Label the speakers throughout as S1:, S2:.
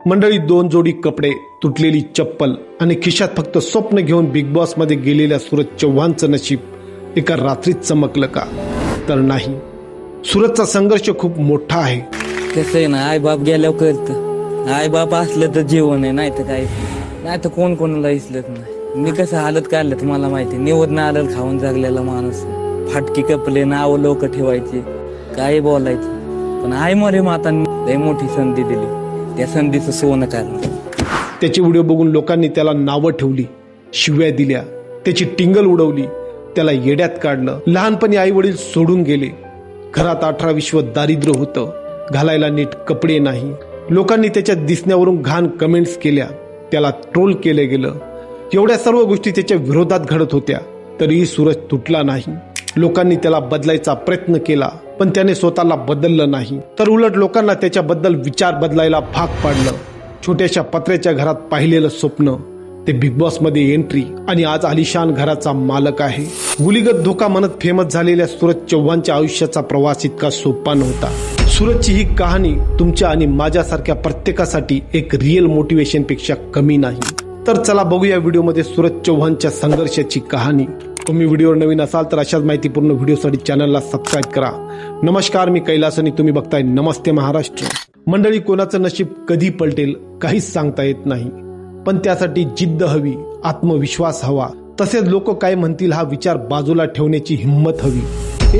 S1: मंडळी दोन जोडी कपडे तुटलेली चप्पल आणि खिशात फक्त स्वप्न घेऊन बिग बॉसमध्ये गेलेल्या सूरज चव्हाणचं नशीब एका रात्रीत चमकलं का? तर नाही. सूरजचा संघर्ष खूप मोठा आहे.
S2: कसं आहे ना आई बाप गेल्यावर कळतं. आई बाप असलं तर जीवन आहे नाही तर काय. नाही तर कोण कोणाला इसलत नाही. मी कसं हालत काढलं तर मला माहिती निवड आलं खाऊन जगलेला माणूस फाटकी कपले नाव लोक ठेवायचे. काय बोलायचं पण आई मरे मातांनी लय मोठी संधी दिली. त्या संधीचं सोनं काढलं.
S1: त्याचे व्हिडिओ बघून लोकांनी त्याला नावं ठेवली शिव्या दिल्या त्याची टिंगल उडवली त्याला येड्यात काढलं. लहानपणी आई वडील सोडून गेले. घरात अठरा विश्व दारिद्र्य होतं. घालायला नीट कपडे नाही. लोकांनी त्याच्या दिसण्यावरून घाण कमेंट्स केल्या. त्याला ट्रोल केलं गेलं. एवढ्या सर्व गोष्टी त्याच्या विरोधात घडत होत्या. तरीही सूरज तुटला नाही. लोकांनी त्याला बदलायचा प्रयत्न केला. पण त्याने स्वतःला बदललं नाही. तर उलट लोकांना त्याच्याबद्दल विचार बदलायला भाग पाडलं. छोट्याशा पत्र्याच्या घरात पाहिलेलं स्वप्न ते बिग बॉसमध्ये एंट्री आणि आज आलिशान घराचा मालक आहे. गुलीगत धोका म्हणत फेमस झालेल्या सूरज चव्हाणच्या आयुष्याचा प्रवास इतका सोपा नव्हता. सूरजची ही कहाणी तुमच्या आणि माझ्यासारख्या प्रत्येकासाठी एक रिअल मोटिवेशनपेक्षा कमी नाही. तर चला बघूया व्हिडिओमध्ये सूरज चव्हाणच्या संघर्षाची कहाणी. तुम्ही व्हिडिओवर नवीन असाल तर अशाच माहितीपूर्ण व्हिडिओसाठी चॅनलला सबस्क्राईब करा. नमस्कार मी कैलास आणि तुम्ही बघताय नमस्ते महाराष्ट्र. मंडळी कोणाचं नशीब कधी पलटेल काहीच सांगता येत नाही. पण त्यासाठी जिद्द हवी आत्मविश्वास हवा. तसेच लोक काय म्हणतील हा विचार बाजूला ठेवण्याची हिंमत हवी.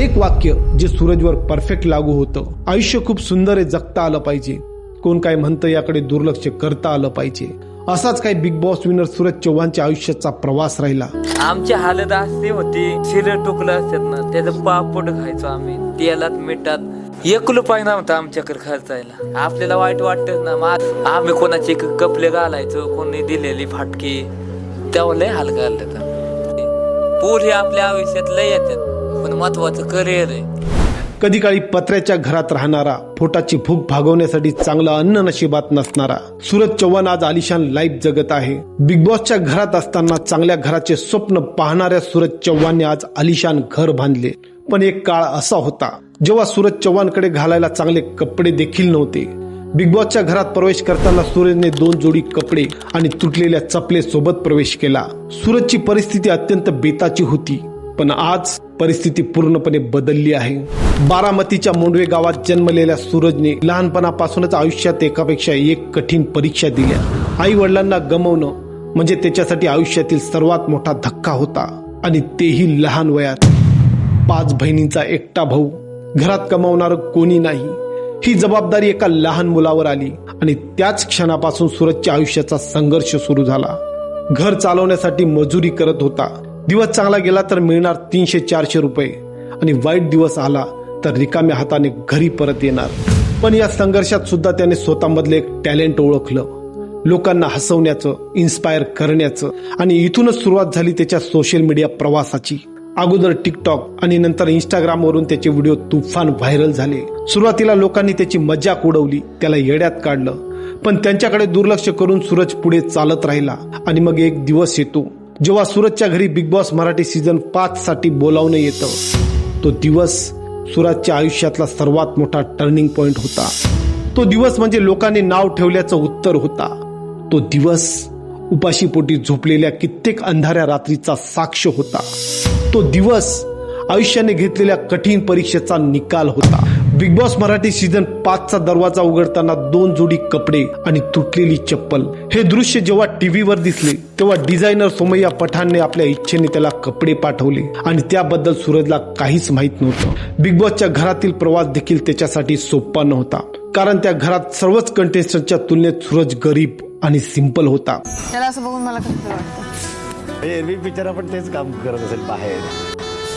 S1: एक वाक्य जे सूरजवर परफेक्ट लागू होतं. आयुष्य खूप सुंदर आहे जगता आलं पाहिजे. कोण काय म्हणतं याकडे दुर्लक्ष करता आलं पाहिजे. असाच काही बिग बॉस विनर सूरज चव्हाणच्या आयुष्याचा प्रवास राहिला.
S2: आमची हालत अशी होती शिर टुकलं असतात ना त्याचं पापड खायचो आम्ही तेलात मिठात. एक रुपये नव्हता आमच्याकडे खर्चायला. आपल्याला वाईट वाटत ना मग आम्ही कोणाचे क- घालायचो कोणी दिलेली फाटकी. तेव्हा लय हाल घालतात पूर हे आपल्या आयुष्यात लय येतात पण महत्वाचं करिअर आहे.
S1: कधी काळी पत्र्याच्या घरात राहणारा पोटाची भूक भागवण्यासाठी चांगलं अन्न नशिबात नसणारा सूरज चव्हाण आज आलिशान लाईफ जगत आहे. बिग बॉसच्या घरात असताना चांगल्या घराचे स्वप्न पाहणाऱ्या सूरज चव्हाणने आज आलिशान घर बांधले. पण एक काळ असा होता जेव्हा सूरज चव्हाणकडे घालायला चांगले कपडे देखील नव्हते. बिग बॉसच्या घरात प्रवेश करताना सूरजने दोन जोडी कपडे आणि तुटलेल्या चपले सोबत प्रवेश केला. सूरजची परिस्थिती अत्यंत बेताची होती पण आज परिस्थिती पूर्णपणे बदलली आहे. बारामतीच्या मोंडवे गावात जन्मलेल्या सूरजने लहानपणापासूनच आयुष्यात एकापेक्षा एक कठीण परीक्षा दिल्या. आई वडिलांना गमवणं म्हणजे त्याच्यासाठी आयुष्यातील सर्वात मोठा धक्का होता आणि तेही लहान वयात. पाच बहिणींचा एकटा भाऊ घरात कमावणार कोणी नाही. ही जबाबदारी एका लहान मुलावर आली आणि त्याच क्षणापासून सूरजच्या आयुष्याचा संघर्ष सुरू झाला. घर चालवण्यासाठी मजुरी करत होता. दिवस चांगला गेला तर मिळणार तीनशे चारशे रुपये. आणि वाईट दिवस आला तर रिकाम्या हाताने घरी परत येणार. पण या संघर्षात सुद्धा त्याने स्वतःमधले एक टॅलेंट ओळखलं. लोकांना हसवण्याचं इन्स्पायर करण्याचं. आणि इथूनच सुरुवात झाली त्याच्या सोशल मीडिया प्रवासाची. अगोदर टिकटॉक आणि नंतर इंस्टाग्राम वरून त्याचे व्हिडिओ तुफान व्हायरल झाले. सुरुवातीला लोकांनी त्याची मजाक उडवली त्याला येड्यात काढलं. पण त्यांच्याकडे दुर्लक्ष करून सूरज पुढे चालत राहिला आणि मग एक दिवस येतो. जेव्हा सूरजच्या घरी बिग बॉस मराठी सीझन पाच साठी बोलावणं येतं तो दिवस सूरजच्या आयुष्यातला सर्वात मोठा टर्निंग पॉइंट होता. तो दिवस म्हणजे लोकांनी नाव ठेवल्याचं उत्तर होता. तो दिवस उपाशीपोटी झोपलेल्या कित्येक अंधाऱ्या रात्रीचा साक्ष होता. तो दिवस आयुष्याने घेतलेल्या कठीण परीक्षेचा निकाल होता. बिग बॉस मराठी सीझन पाचचा दरवाजा उघडताना दोन जोडी कपडे आणि तुटलेली चप्पल. हे दृश्य जेव्हा टीव्हीवर दिसले तेव्हा डिझायनर सोमय्या पठाणने आपल्या इच्छेने त्याला कपडे पाठवले आणि त्याबद्दल सूरजला काहीच माहीत नव्हतं. बिग बॉसच्या घरातील प्रवास देखील त्याच्यासाठी सोपा नव्हता कारण त्या घरात सर्वच कंटेस्टंटच्या तुलनेत सूरज गरीब आणि सिंपल होता.
S3: त्याला असं बघून मला कसं वाटतं?
S4: एरवी पिक्चर आपण तेच काम करत असेल बाहेर.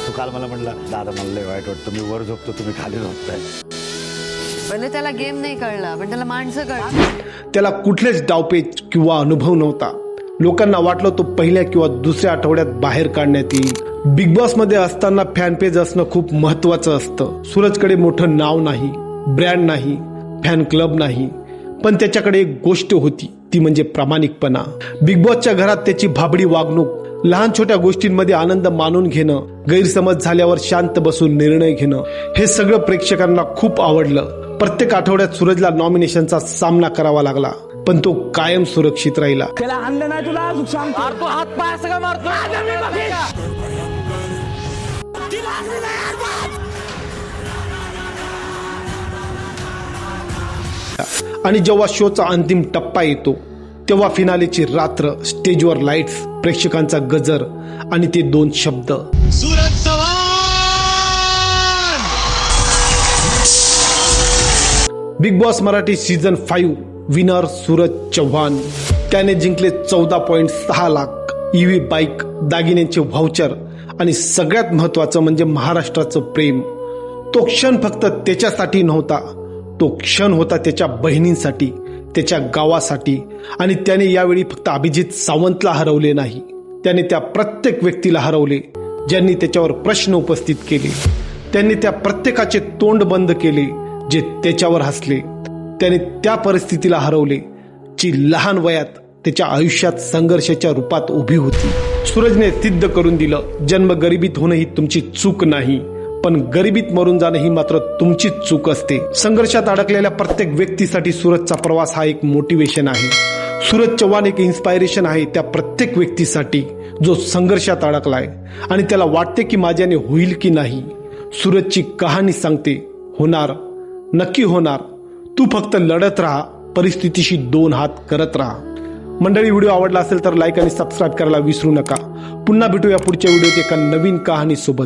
S4: तू काल मला म्हणला दादा मला लय वाईट वाटतं मी वर झोपतो तुम्ही खाली झोपताय.
S3: म्हणजे त्याला गेम नाही कळला पण त्याला माणसं कळली.
S1: त्याला कुठलेच डावपेच किंवा अनुभव नव्हता. लोकांना वाटलं तो पहिल्या किंवा दुसऱ्या आठवड्यात बाहेर काढण्यात येईल. बिग बॉसमध्ये असताना फॅन पेज असणं खूप महत्वाचं असतं. सूरजकडे मोठं नाव नाही ब्रँड नाही फॅन क्लब नाही. पण त्याच्याकडे एक गोष्ट होती ती म्हणजे प्रामाणिकपणा. बिग बॉसच्या घरात त्याची भाबडी वागणूक लहान छोट्या गोष्टींमध्ये आनंद मानून घेणं गैरसमज झाल्यावर शांत बसून निर्णय घेणं हे सगळं प्रेक्षकांना खूप आवडलं. प्रत्येक आठवड्यात सूरजला नॉमिनेशनचा सामना करावा लागला पण तो कायम सुरक्षित राहिला.
S5: त्याला आणलं नाही तुला अजून सांगतो मारतो हात पाय सगळं मारतो.
S1: आणि जेव्हा शोचा अंतिम टप्पा येतो तेव्हा फिनालेची रात्र स्टेजवर लाईट्स प्रेक्षकांचा गजर आणि ते दोन शब्द. Bigg Boss Marathi season five winner Suraj Chavan. त्याने जिंकले चौदा पॉईंट सहा लाख. ईव्ही बाईक दागिन्यांचे व्हाउचर आणि सगळ्यात महत्वाचं म्हणजे महाराष्ट्राचं प्रेम. तो क्षण फक्त त्याच्यासाठी नव्हता. तो क्षण होता त्याच्या बहिणींसाठी. त्याच्या गावासाठी. आणि त्याने यावेळी फक्त अभिजित सावंतला हरवले नाही. त्याने त्या प्रत्येक व्यक्तीला हरवले ज्यांनी त्याच्यावर प्रश्न उपस्थित केले. त्यांनी त्या प्रत्येकाचे तोंड बंद केले जे त्याच्यावर हसले. त्याने त्या परिस्थितीला हरवले जी लहान वयात त्याच्या आयुष्यात संघर्षाच्या रूपात उभी होती. सूरजने सिद्ध करून दिलं जन्म गरिबीत होणं ही तुमची चूक नाही. पण गरिबीत मरून जाणं ही मात्र तुमचीच चूक असते. संघर्षात अडकलेल्या प्रत्येक व्यक्तीसाठी सूरजचा प्रवास हा एक मोटिवेशन आहे. सूरज चव्हाण एक इन्स्पायरेशन आहे त्या प्रत्येक व्यक्तीसाठी जो संघर्षात अडकलाय. आणि त्याला वाटते की माझ्याने होईल की नाही. सूरजची कहाणी सांगते होणार नक्की होणार. तू फक्त लढत राहा परिस्थितीशी दोन हात करत राहा. मंडळी व्हिडिओ आवडला असेल तर लाईक आणि सबस्क्राईब करायला विसरू नका. पुन्हा भेटूया पुढच्या व्हिडिओत एका नवीन कहाणीसोबत.